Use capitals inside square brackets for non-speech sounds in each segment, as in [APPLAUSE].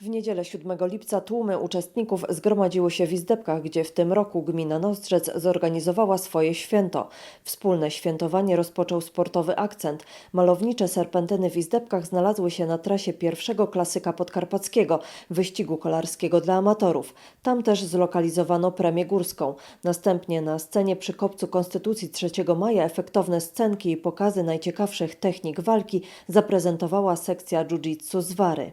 W niedzielę 7 lipca tłumy uczestników zgromadziły się w Izdebkach, gdzie w tym roku gmina Nostrzec zorganizowała swoje święto. Wspólne świętowanie rozpoczął sportowy akcent. Malownicze serpentyny w Izdebkach znalazły się na trasie pierwszego klasyka podkarpackiego, wyścigu kolarskiego dla amatorów. Tam też zlokalizowano premię górską. Następnie na scenie przy Kopcu Konstytucji 3 maja efektowne scenki i pokazy najciekawszych technik walki zaprezentowała sekcja jiu-jitsu z Wary.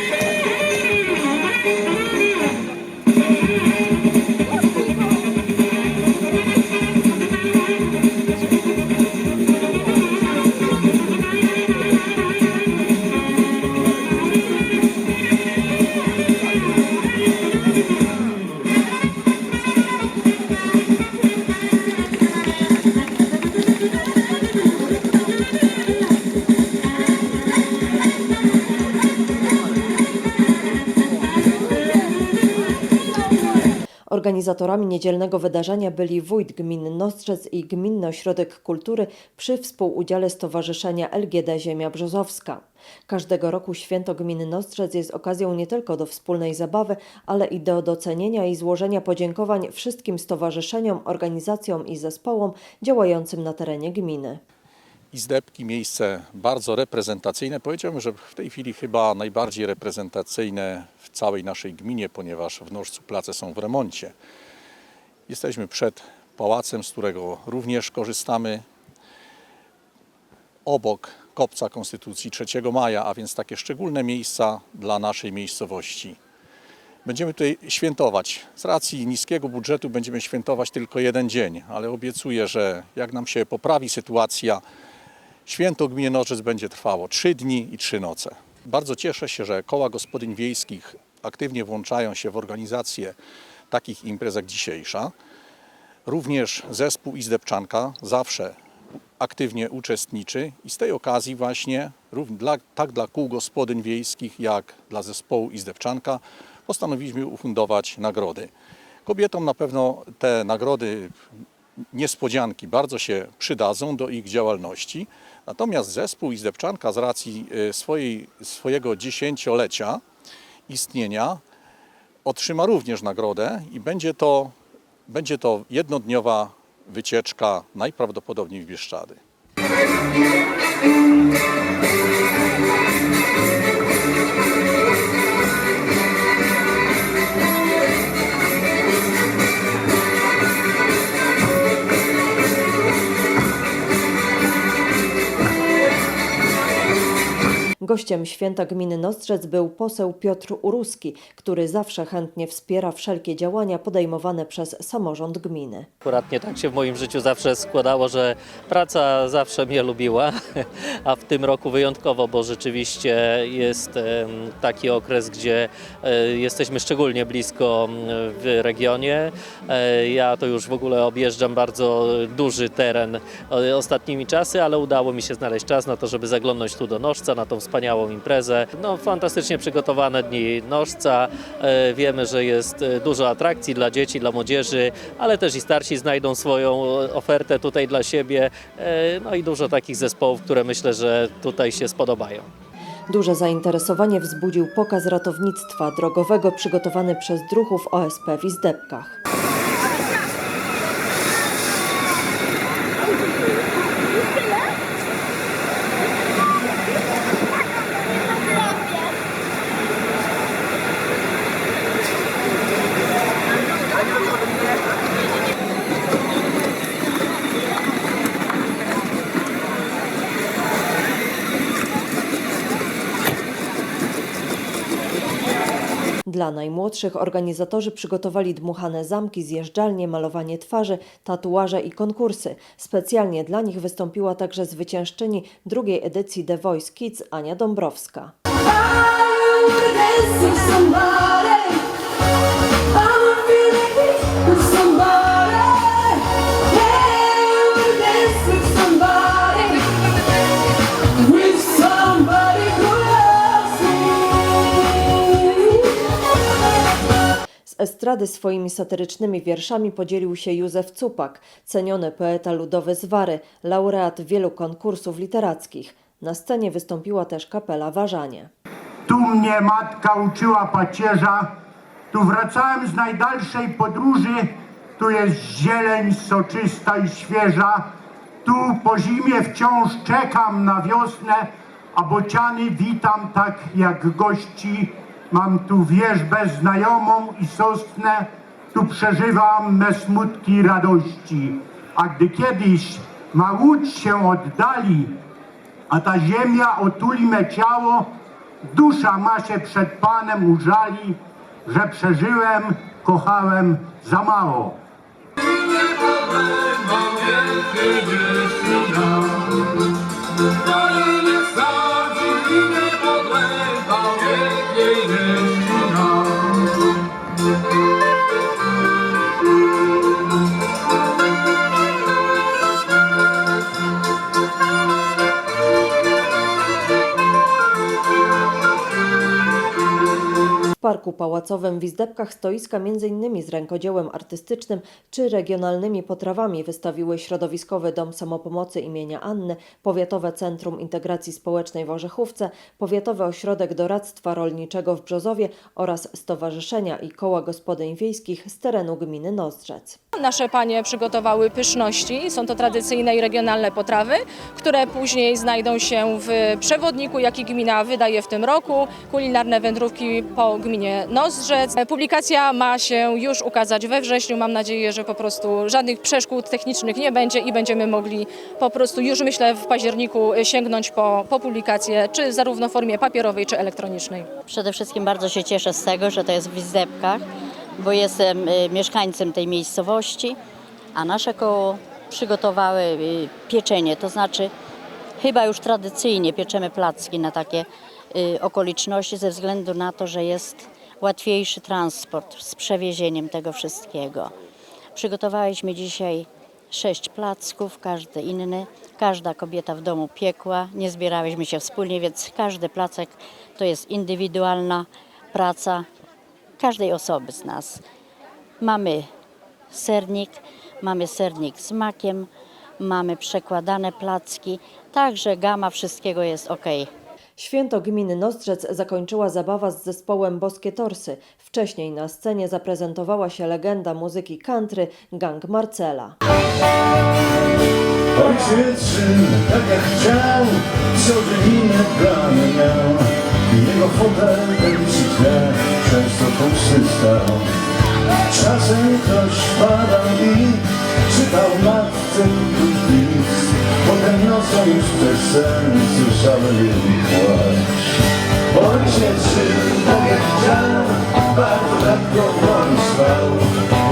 Organizatorami niedzielnego wydarzenia byli wójt gminy Nostrzec i Gminny Ośrodek Kultury przy współudziale Stowarzyszenia LGD Ziemia Brzozowska. Każdego roku święto gminy Nostrzec jest okazją nie tylko do wspólnej zabawy, ale i do docenienia i złożenia podziękowań wszystkim stowarzyszeniom, organizacjom i zespołom działającym na terenie gminy. Izdebki, miejsce bardzo reprezentacyjne. Powiedziałbym, że w tej chwili chyba najbardziej reprezentacyjne w całej naszej gminie, ponieważ w Nożcu place są w remoncie. Jesteśmy przed pałacem, z którego również korzystamy. Obok Kopca Konstytucji 3 maja, a więc takie szczególne miejsca dla naszej miejscowości. Będziemy tutaj świętować. Z racji niskiego budżetu będziemy świętować tylko jeden dzień, ale obiecuję, że jak nam się poprawi sytuacja, Święto gminy Nożec będzie trwało trzy dni i trzy noce. Bardzo cieszę się, że koła gospodyń wiejskich aktywnie włączają się w organizację takich imprez jak dzisiejsza. Również zespół Izdebczanka zawsze aktywnie uczestniczy i z tej okazji właśnie dla, tak dla kół gospodyń wiejskich jak dla zespołu Izdebczanka postanowiliśmy ufundować nagrody. Kobietom na pewno te nagrody niespodzianki bardzo się przydadzą do ich działalności. Natomiast zespół Izdebczanka z racji y, swojej, swojego dziesięciolecia istnienia otrzyma również nagrodę i będzie to, będzie to jednodniowa wycieczka najprawdopodobniej w Bieszczady. Gościem święta gminy Nostrzec był poseł Piotr Uruski, który zawsze chętnie wspiera wszelkie działania podejmowane przez samorząd gminy. Akurat nie tak się w moim życiu zawsze składało, że praca zawsze mnie lubiła, [LAUGHS] a w tym roku wyjątkowo, bo rzeczywiście jest taki okres, gdzie e, jesteśmy szczególnie blisko w regionie. E, Ja to już w ogóle objeżdżam bardzo duży teren e, ostatnimi czasy, ale udało mi się znaleźć czas na to, żeby zaglądnąć tu do Nożca, na tą wspaniałą imprezę. No, fantastycznie przygotowane dni Nożca. E, Wiemy, że jest e, dużo atrakcji dla dzieci, dla młodzieży, ale też i starsi znajdą swoją e, ofertę tutaj dla siebie. No i dużo takich zespołów, które myślę, że tutaj się spodobają. Duże zainteresowanie wzbudził pokaz ratownictwa drogowego przygotowany przez druhów OSP w Izdebkach. Dla najmłodszych organizatorzy przygotowali dmuchane zamki, zjeżdżalnie, malowanie twarzy, tatuaże i konkursy. Specjalnie dla nich wystąpiła także zwyciężczyni drugiej edycji The Voice Kids Ania Dąbrowska. Estrady swoimi satyrycznymi wierszami podzielił się Józef Cupak, ceniony poeta ludowy z Wary, laureat wielu konkursów literackich. Na scenie wystąpiła też kapela Warzanie. Tu mnie matka uczyła pacierza. Tu wracałem z najdalszej podróży. Tu jest zieleń soczysta i świeża. Tu po zimie wciąż czekam na wiosnę, a bociany witam tak jak gości. Mam tu wierzbę znajomą i sosnę. Tu przeżywam me smutki i radości. A gdy kiedyś ma łódź się oddali, a ta ziemia otuli me ciało, dusza ma się przed Panem użali, że przeżyłem, kochałem za mało. Nie podlewa Hallelujah. Parku Pałacowym w Izdebkach stoiska m.in. z rękodziełem artystycznym czy regionalnymi potrawami wystawiły Środowiskowy Dom Samopomocy imienia Anny, Powiatowe Centrum Integracji Społecznej w Orzechówce, Powiatowy Ośrodek Doradztwa Rolniczego w Brzozowie oraz Stowarzyszenia i Koła Gospodyń Wiejskich z terenu gminy Nozdrzec. Nasze panie przygotowały pyszności. Są to tradycyjne i regionalne potrawy, które później znajdą się w przewodniku, jaki gmina wydaje w tym roku. Kulinarne wędrówki po gminie Nozdrzec. Publikacja ma się już ukazać we wrześniu. Mam nadzieję, że po prostu żadnych przeszkód technicznych nie będzie i będziemy mogli po prostu już myślę w październiku sięgnąć po, po publikację, czy zarówno w formie papierowej, czy elektronicznej. Przede wszystkim bardzo się cieszę z tego, że to jest w Izdebkach, bo jestem y, mieszkańcem tej miejscowości, a nasze koło przygotowały y, pieczenie, to znaczy chyba już tradycyjnie pieczemy placki na takie y, okoliczności ze względu na to, że jest łatwiejszy transport z przewiezieniem tego wszystkiego. Przygotowaliśmy dzisiaj sześć placków, każdy inny. Każda kobieta w domu piekła. Nie zbierałyśmy się wspólnie, więc każdy placek to jest indywidualna praca każdej osoby z nas. Mamy sernik, mamy sernik z makiem, mamy przekładane placki, także gama wszystkiego jest ok. Święto gminy Nozdrzec zakończyła zabawa z zespołem Boskie Torsy. Wcześniej na scenie zaprezentowała się legenda muzyki country Gang Marcela. Ojciec tak jak chciał, co plany miał. Jego fotel pędzi Nocą już przez sen słyszałem jej płacz. Żył tak jak chciał, bardzo rzadko w woli spał.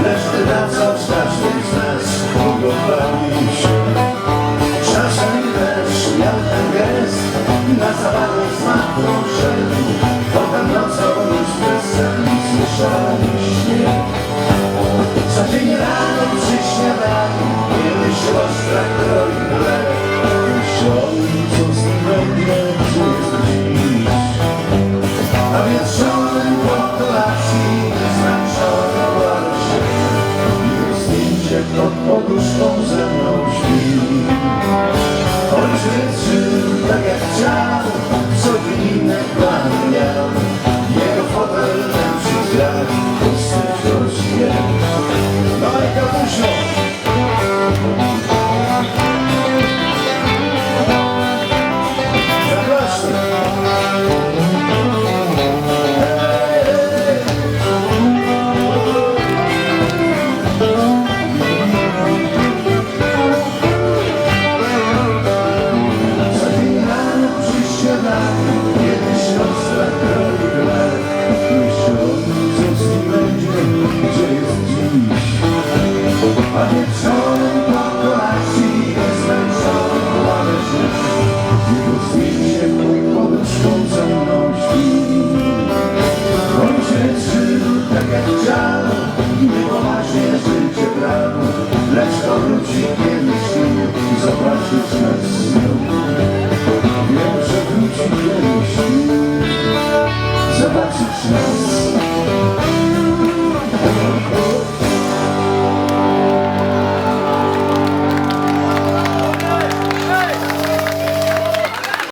Lecz Ojciec żył tak jak Zobaczyć nas.